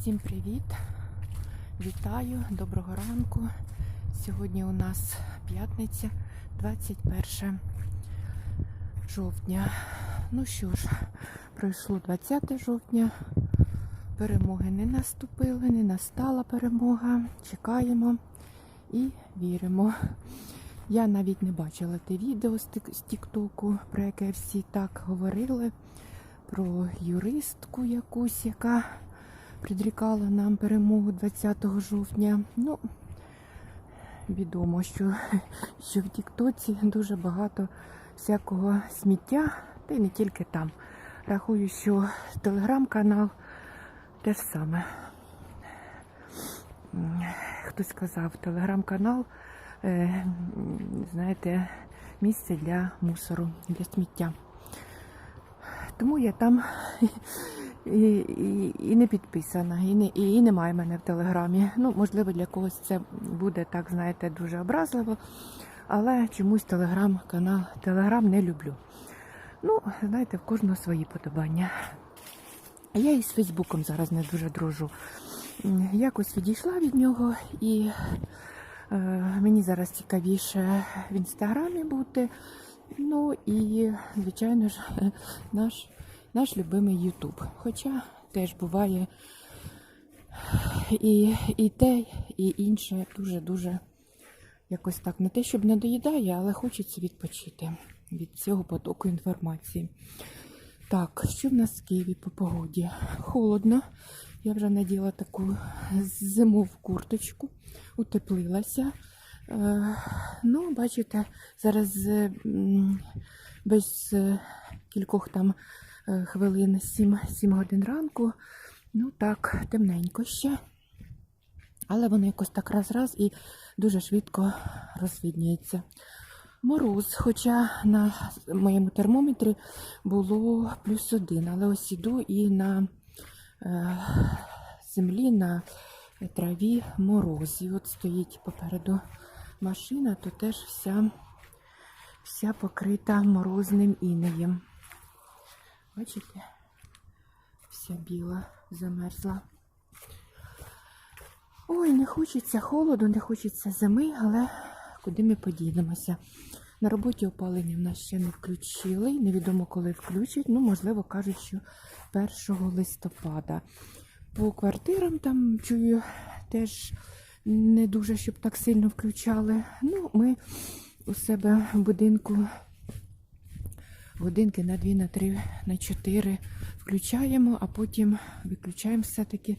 Всім привіт! Вітаю, доброго ранку. Сьогодні у нас п'ятниця, 21 жовтня. Ну що ж, пройшло 20 жовтня. Перемоги не наступили, не настала перемога. Чекаємо і віримо. Я навіть не бачила те відео з Тіктоку, про яке всі так говорили. Про юристку якусь, яка предрікала нам перемогу 20 жовтня. Ну, відомо, що, що в Тіктоці дуже багато всякого сміття, та й не тільки там. Рахую, що телеграм-канал те ж саме. Хтось сказав, телеграм-канал, е, знаєте, місце для мусору, для сміття. Тому я там і, і, і не підписана, і, не, і немає мене в телеграмі. Ну, можливо, для когось це буде так, знаєте, дуже образливо, але чомусь телеграм-канал, телеграм не люблю. Ну, знаєте, в кожного свої подобання. Я із Фейсбуком зараз не дуже дружу. Якось відійшла від нього і е, мені зараз цікавіше в інстаграмі бути. Ну і, звичайно ж, наш, наш любимий Ютуб. Хоча теж буває і, і те, і інше дуже-дуже якось так не те, щоб не доїдає, але хочеться відпочити від цього потоку інформації. Так, що в нас в Києві по погоді? Холодно. Я вже наділа таку зимову курточку, утеплилася. Е, ну, бачите, зараз без е, кількох там хвилин 7, 7 годин ранку. Ну так, темненько ще. Але воно якось так раз-раз і дуже швидко розвіднюється. Мороз, хоча на моєму термометрі було плюс один, але ось іду і на е, землі, на траві мороз. І от стоїть попереду машина, то теж вся, вся покрита морозним інеєм. Бачите? Вся біла замерзла. Ой, не хочеться холоду, не хочеться зими, але куди ми подінемося? На роботі опалення в нас ще не включили. Невідомо коли включать. Ну, можливо, кажуть, що 1 листопада. По квартирам там чую теж не дуже, щоб так сильно включали. Ну, ми у себе в будинку годинки на 2, на 3, на 4 включаємо, а потім виключаємо все-таки,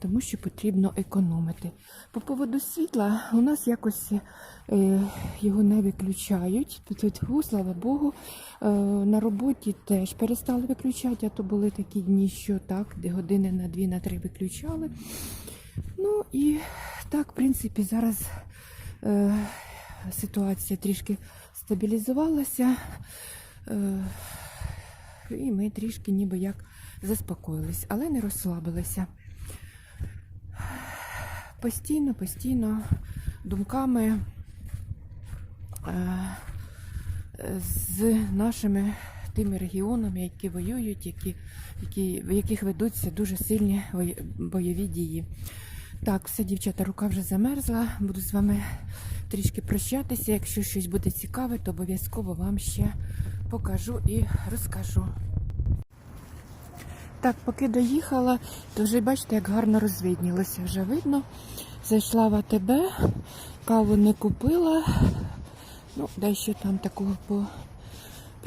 тому що потрібно економити. По поводу світла у нас якось е, його не виключають. Тут, слава Богу, е, на роботі теж перестали виключати, а то були такі дні, що так, де години на 2, на 3 виключали. Ну і так, в принципі, зараз е, ситуація трішки стабілізувалася. Е, і ми трішки ніби як заспокоїлись, але не розслабилися. Постійно, постійно думками е, з нашими тими регіонами, які воюють, які, які, в яких ведуться дуже сильні бойові дії. Так, все, дівчата, рука вже замерзла. Буду з вами трішки прощатися. Якщо щось буде цікаве, то обов'язково вам ще покажу і розкажу. Так, поки доїхала, то вже бачите, як гарно розвиднілося. Вже видно. Зайшла в АТБ, каву не купила. Ну, дещо там такого по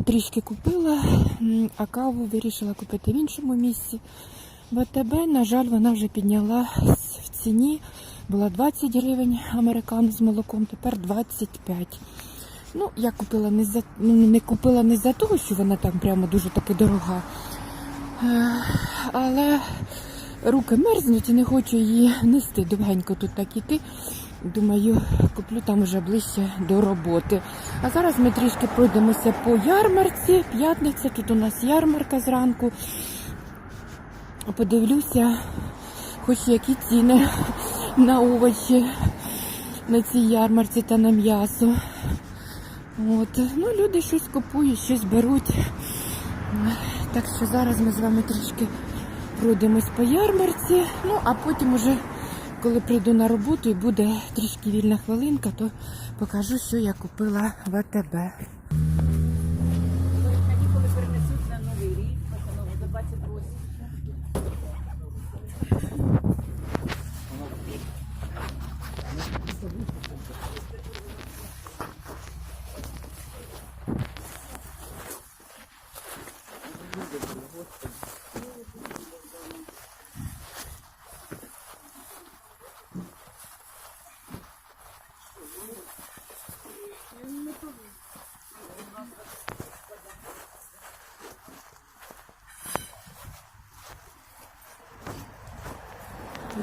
трішки купила, а каву вирішила купити в іншому місці. В АТБ, на жаль, вона вже підняла в ціні. Була 20 гривень американо з молоком, тепер 25. Ну, я купила не за ну, не купила не за того, що вона там прямо дуже таки дорога. Е, Але руки мерзнуть і не хочу її нести. Довгенько тут так іти. Думаю, куплю там уже ближче до роботи. А зараз ми трішки пройдемося по ярмарці. П'ятниця, тут у нас ярмарка зранку. Подивлюся, хоч які ціни на овочі на цій ярмарці та на м'ясо. От. Ну, люди щось купують, щось беруть. Так що зараз ми з вами трішки пройдемось по ярмарці. Ну, а потім уже, коли прийду на роботу і буде трішки вільна хвилинка, то покажу, що я купила в АТБ.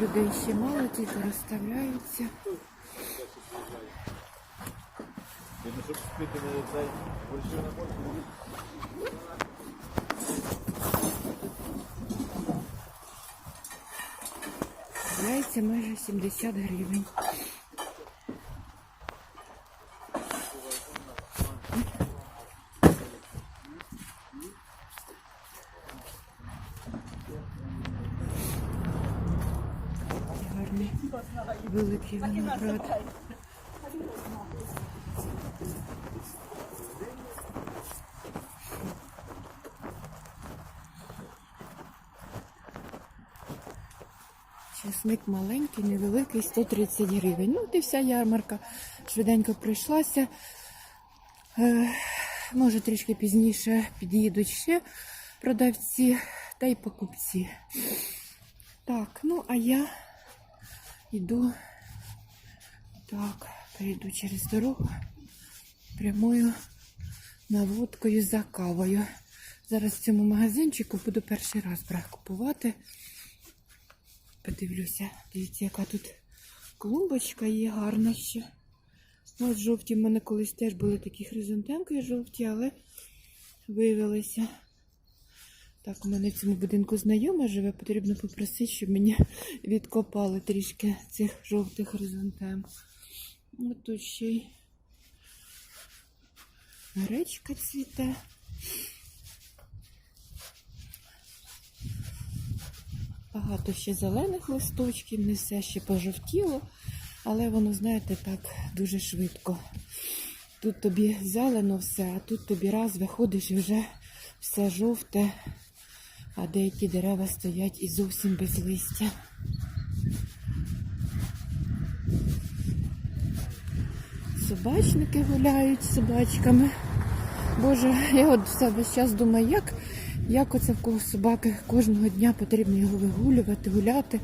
Людей ще мало, тільки розставляються. Яйця майже 70 гривень. Великий виноград. Часник маленький, невеликий, 130 гривень. Ну, от і вся ярмарка швиденько пройшлася. Е, може, трішки пізніше під'їдуть ще продавці та й покупці. Так, ну а я йду, так, перейду через дорогу прямою наводкою за кавою. Зараз в цьому магазинчику буду перший раз купувати. Подивлюся, дивіться, яка тут клумбочка є гарна ще. Ну, Ось жовті в мене колись теж були такі хризантемки жовті, але виявилися. Так, у мене в цьому будинку знайома живе, потрібно попросити, щоб мені відкопали трішки цих жовтих хризантем. Ось тут ще й гречка цвіте. Багато ще зелених листочків, не все ще пожовтіло, але воно, знаєте, так дуже швидко. Тут тобі зелено все, а тут тобі раз виходиш і вже все жовте, а деякі дерева стоять і зовсім без листя. Собачники гуляють собачками. Боже, я от все весь час думаю, як, як оце в кого собаки кожного дня потрібно його вигулювати, гуляти.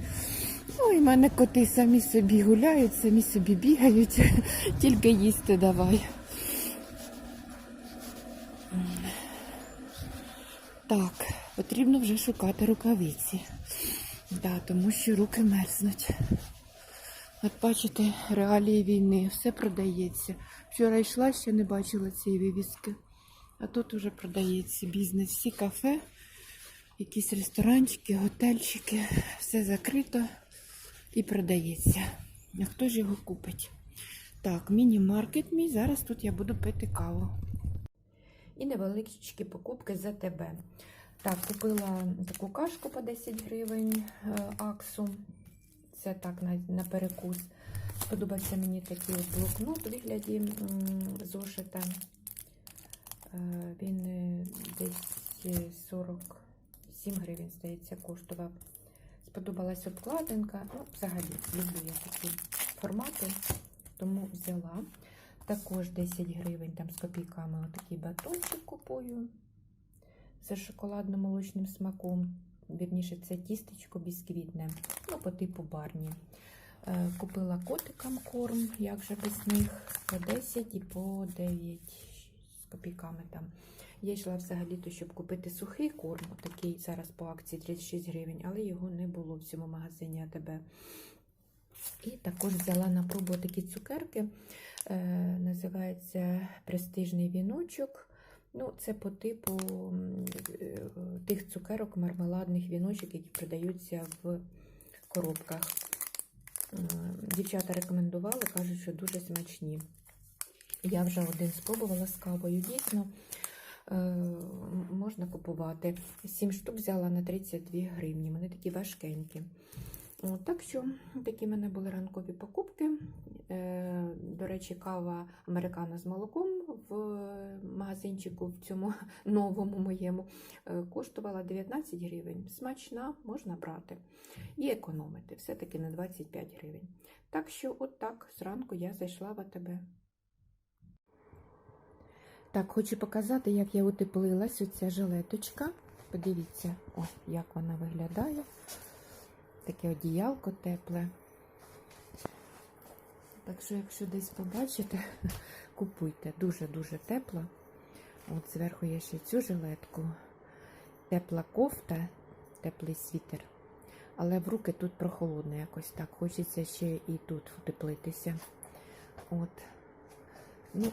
Ну, і в мене коти самі собі гуляють, самі собі бігають, тільки їсти давай. Так, потрібно вже шукати рукавиці. Да, тому що руки мерзнуть. От бачите, реалії війни, все продається. Вчора йшла, ще не бачила цієї вивіски. А тут уже продається бізнес. Всі кафе, якісь ресторанчики, готельчики, все закрито і продається. А хто ж його купить? Так, міні-маркет мій. Зараз тут я буду пити каву. І невеличкі покупки за тебе. Так, купила таку кашку по 10 гривень е, аксу. Це так на, на перекус. Сподобався мені такий от блокнот у вигляді зошита. Е, Він е, десь е, 47 гривень, здається, коштував. Сподобалась обкладинка. Ну, взагалі, люблю я такі формати, тому взяла. Також 10 гривень там з копійками отакий батончик купую з шоколадно-молочним смаком. Вірніше, це тістечко бісквітне, ну, по типу барні. Е, Купила котикам корм, як же без них, по 10 і по 9 з копійками там. Я йшла взагалі-то, щоб купити сухий корм, такий зараз по акції 36 гривень, але його не було в цьому магазині АТБ. І також взяла на пробу такі цукерки. Е, називається престижний віночок. Ну, це по типу е, тих цукерок, мармеладних віночок, які продаються в коробках. Е, Дівчата рекомендували, кажуть, що дуже смачні. Я вже один спробувала з кавою. Дійсно, е, можна купувати. 7 штук взяла на 32 гривні. Вони такі важкенькі. Так що такі в мене були ранкові покупки. До речі, кава американо з молоком в магазинчику в цьому новому моєму е, коштувала 19 гривень. Смачна, можна брати і економити все-таки на 25 гривень. Так що, от так, зранку я зайшла в АТБ. Так, хочу показати, як я утеплилась оця жилеточка. Подивіться, о, як вона виглядає. Таке одіялко тепле. Так що, якщо десь побачите, купуйте. Дуже-дуже тепло. От зверху є ще цю жилетку. Тепла кофта, теплий світер. Але в руки тут прохолодно якось так. Хочеться ще і тут утеплитися. От. Ну,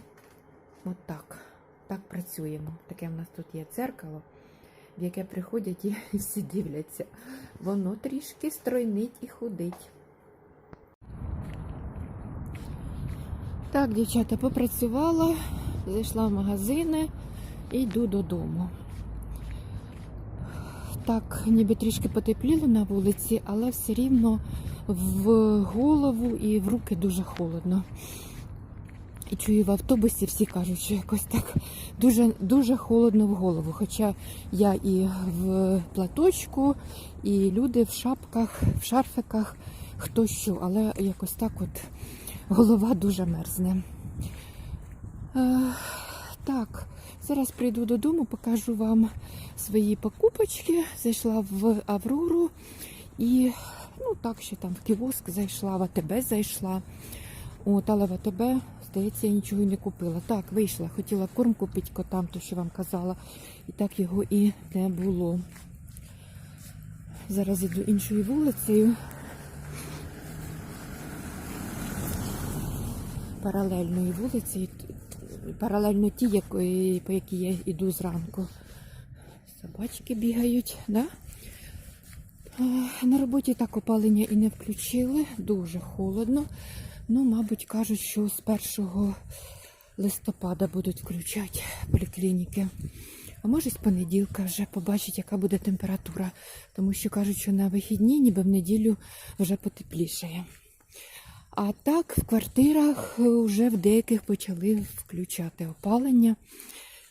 от так. Так працюємо. Таке в нас тут є дзеркало, в яке приходять і всі дивляться. Воно трішки стройнить і худить. Так, дівчата, попрацювала, зайшла в магазини і йду додому. Так, ніби трішки потепліло на вулиці, але все рівно в голову і в руки дуже холодно. І чую в автобусі, всі кажуть, що якось так дуже, дуже холодно в голову. Хоча я і в платочку, і люди в шапках, в шарфиках, хто що, але якось так от голова дуже мерзне. Е, так, зараз прийду додому, покажу вам свої покупочки. Зайшла в Аврору і ну так, ще там в кіоск зайшла, в АТБ зайшла. От, але в АТБ, здається, я нічого не купила. Так, вийшла, хотіла корм купити котам, то що вам казала, і так його і не було. Зараз іду іншою вулицею. Паралельною вулицею, паралельно ті, по якій я йду зранку. Собачки бігають, да? На роботі так опалення і не включили, дуже холодно. Ну, мабуть, кажуть, що з 1 листопада будуть включати поліклініки. А може, з понеділка вже побачить, яка буде температура. Тому що кажуть, що на вихідні, ніби в неділю вже потеплішає. А так, в квартирах вже в деяких почали включати опалення.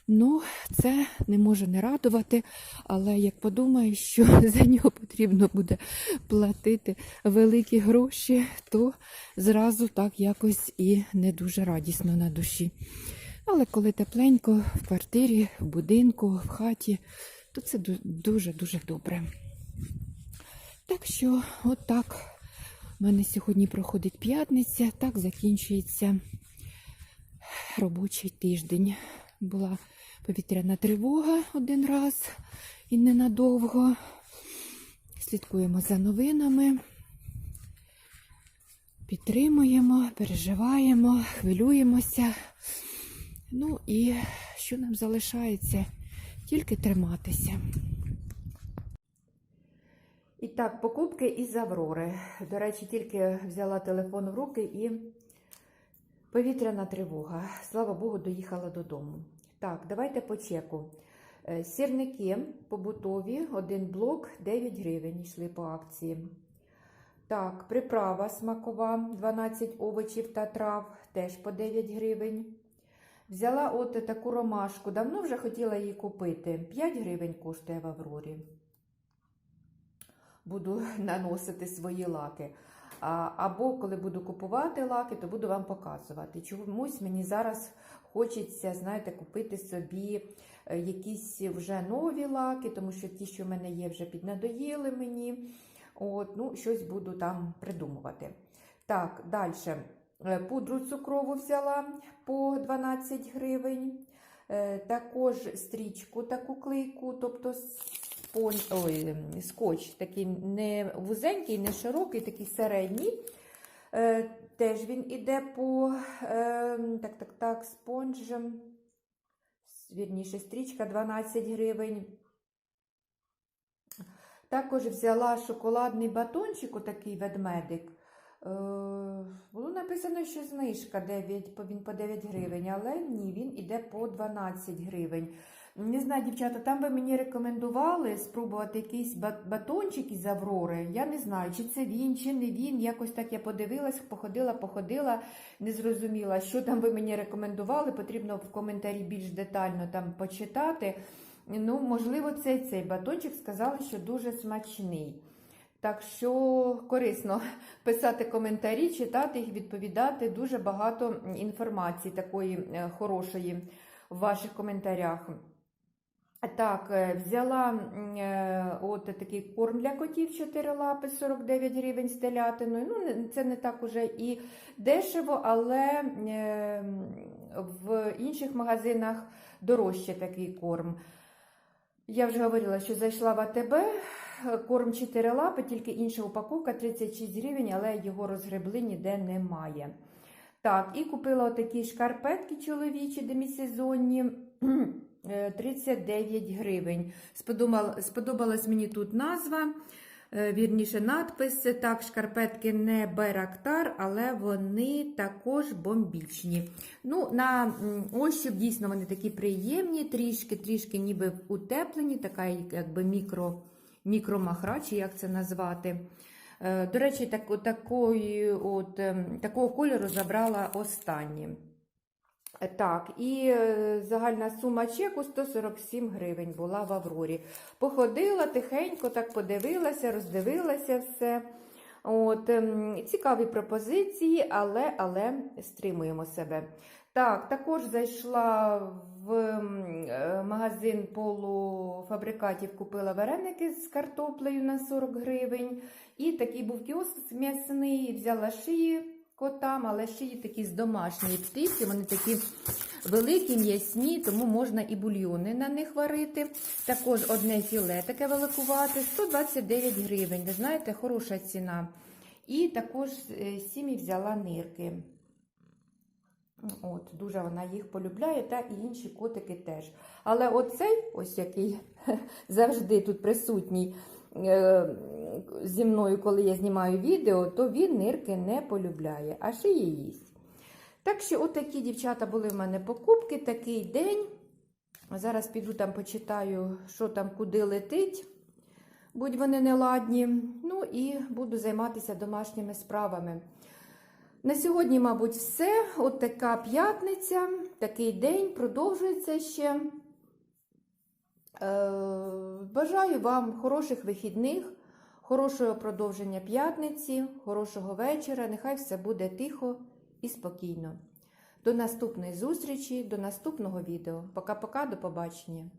Ну, це не може не радувати, але як подумаєш, що за нього потрібно буде платити великі гроші, то зразу так якось і не дуже радісно на душі. Але коли тепленько в квартирі, в будинку, в хаті, то це дуже-дуже добре. Так що, от так, у мене сьогодні проходить п'ятниця, так закінчується робочий тиждень. Була повітряна тривога один раз і ненадовго. Слідкуємо за новинами, підтримуємо, переживаємо, хвилюємося. Ну і що нам залишається? Тільки триматися. Так, покупки із Аврори. До речі, тільки взяла телефон в руки і повітряна тривога. Слава Богу, доїхала додому. Так, давайте по чеку. Е, Сірники побутові, один блок 9 гривень йшли по акції. Так, приправа смакова, 12 овочів та трав, теж по 9 гривень. Взяла от таку ромашку, давно вже хотіла її купити. 5 гривень коштує в Аврорі. Буду наносити свої лаки. Або коли буду купувати лаки, то буду вам показувати. Чомусь мені зараз хочеться, знаєте, купити собі е, якісь вже нові лаки, тому що ті, що в мене є, вже піднадоїли мені. От, ну, щось буду там придумувати. Так, далі. Пудру цукрову взяла по 12 гривень. Е, Також стрічку таку клейку, тобто спон... Ой, скотч такий не вузенький, не широкий, такий середній. Е, Теж він іде по е, так, так, так, спонж. Вірніше, стрічка 12 гривень. Також взяла шоколадний батончик, отакий ведмедик. Е, Було написано, що знижка 9, по- він по 9 гривень, але ні, він іде по 12 гривень. Не знаю, дівчата, там ви мені рекомендували спробувати якийсь батончик із Аврори. Я не знаю, чи це він, чи не він. Якось так я подивилась, походила, походила, не зрозуміла, що там ви мені рекомендували. Потрібно в коментарі більш детально там почитати. Ну, можливо, це цей батончик сказали, що дуже смачний. Так що корисно писати коментарі, читати їх, відповідати. Дуже багато інформації такої е, хорошої в ваших коментарях. Так, е, взяла е, от такий корм для котів 4 лапи 49 гривень з телятиною. Ну, це не так уже і дешево, але е, в інших магазинах дорожче такий корм. Я вже говорила, що зайшла в АТБ, корм 4 лапи, тільки інша упаковка 36 гривень, але його розгребли ніде немає. Так, і купила отакі шкарпетки чоловічі демісезонні. Е, 39 гривень. Сподобала, сподобалась мені тут назва, е, вірніше надпис. Так, шкарпетки не Байрактар, але вони також бомбічні. Ну, на ощуп дійсно вони такі приємні, трішки, трішки ніби утеплені, така якби мікро, мікромахра, чи як це назвати. Е, До речі, так, такої, от, ем, такого кольору забрала останні. Е, Так, і е, загальна сума чеку 147 гривень була в Аврорі. Походила тихенько, так подивилася, роздивилася все. От, ем, цікаві пропозиції, але, але стримуємо себе. Так, також зайшла в е, магазин полуфабрикатів, купила вареники з картоплею на 40 гривень. І такий був кіоск м'ясний, взяла шиї котам, але шиї такі з домашньої птиці, вони такі великі, м'ясні, тому можна і бульйони на них варити. Також одне філе таке великувати, 129 гривень. Ви знаєте, хороша ціна. І також е, сім'ї взяла нирки. От, Дуже вона їх полюбляє, та і інші котики теж. Але оцей, ось який завжди тут присутній зі мною, коли я знімаю відео, то він нирки не полюбляє, а шиї їсть. Так що, отакі дівчата були в мене покупки, такий день. Зараз піду там почитаю, що там куди летить, будь вони неладні. Ну і буду займатися домашніми справами. На сьогодні, мабуть, все. От така п'ятниця, такий день продовжується ще. Е, бажаю вам хороших вихідних, хорошого продовження п'ятниці, хорошого вечора. Нехай все буде тихо і спокійно. До наступної зустрічі, до наступного відео. Пока-пока, до побачення.